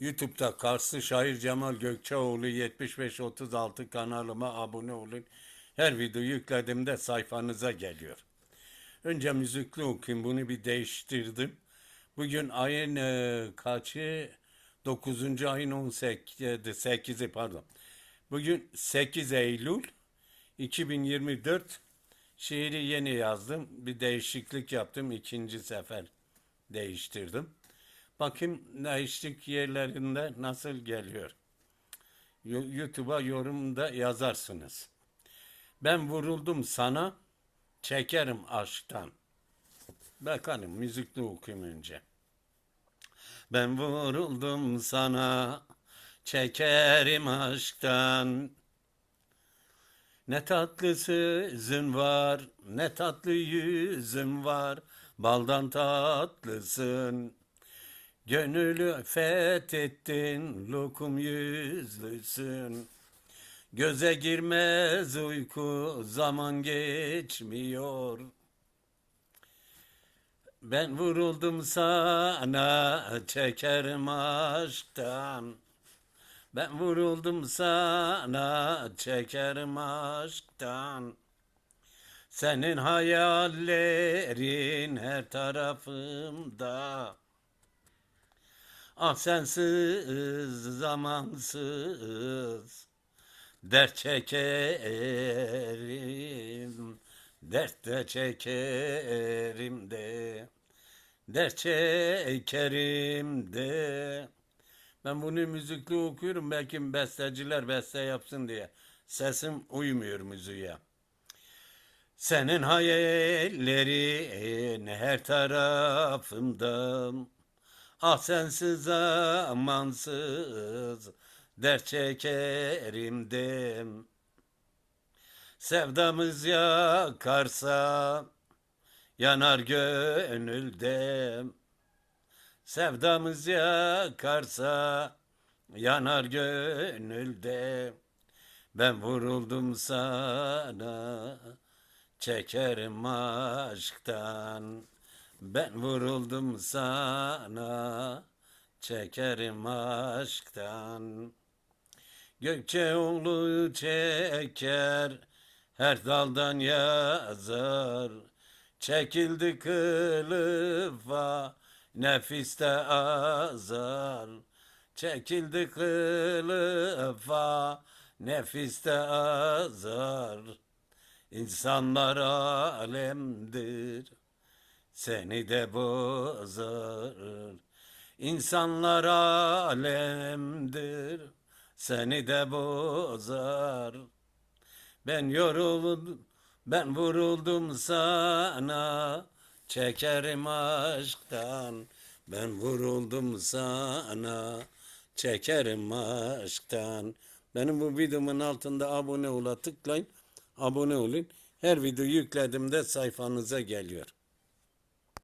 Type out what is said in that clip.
YouTube'da Karslı şair Cemal Gökçeoğlu 7536 kanalıma abone olun. Her video yüklediğimde sayfanıza geliyor. Önce müzikli okuyayım. Bunu bir değiştirdim. Bugün ayın e, kaçı? 9. ayın 18, 8'i pardon. Bugün 8 Eylül 2024 şiiri yeni yazdım. Bir değişiklik yaptım. ikinci sefer değiştirdim. Bakayım değişiklik yerlerinde nasıl geliyor. Yo- YouTube'a yorumda yazarsınız. Ben vuruldum sana, çekerim aşktan. Bakalım müzikli okuyayım önce. Ben vuruldum sana, çekerim aşktan. Ne tatlı sözün var, ne tatlı yüzün var, baldan tatlısın. Gönülü fethettin, lokum yüzlüsün. Göze girmez uyku, zaman geçmiyor. Ben vuruldum sana, çekerim aşktan. Ben vuruldum sana, çekerim aşktan. Senin hayallerin her tarafımda. Ah sensiz, zamansız. Dert çekerim, dert de çekerim de. Dert çekerim de. Ben bunu müzikli okuyorum belki besteciler beste yapsın diye. Sesim uymuyor müziğe. Senin hayallerin her tarafımda. Ah sensiz zamansız dert çekerim dem. Sevdamız yakarsa yanar gönülde. Sevdamız yakarsa yanar gönülde. Ben vuruldum sana çekerim aşktan. Ben vuruldum sana çekerim aşktan. Gökçeoğlu çeker her daldan yazar. Çekildi kılıfa nefiste azar. Çekildi kılıfa nefiste azar. İnsanlar alemdir seni de bozar. İnsanlar alemdir, seni de bozar. Ben yoruldum, ben vuruldum sana, çekerim aşktan. Ben vuruldum sana, çekerim aşktan. Benim bu videomun altında abone ola tıklayın, abone olun. Her video yüklediğimde sayfanıza geliyor.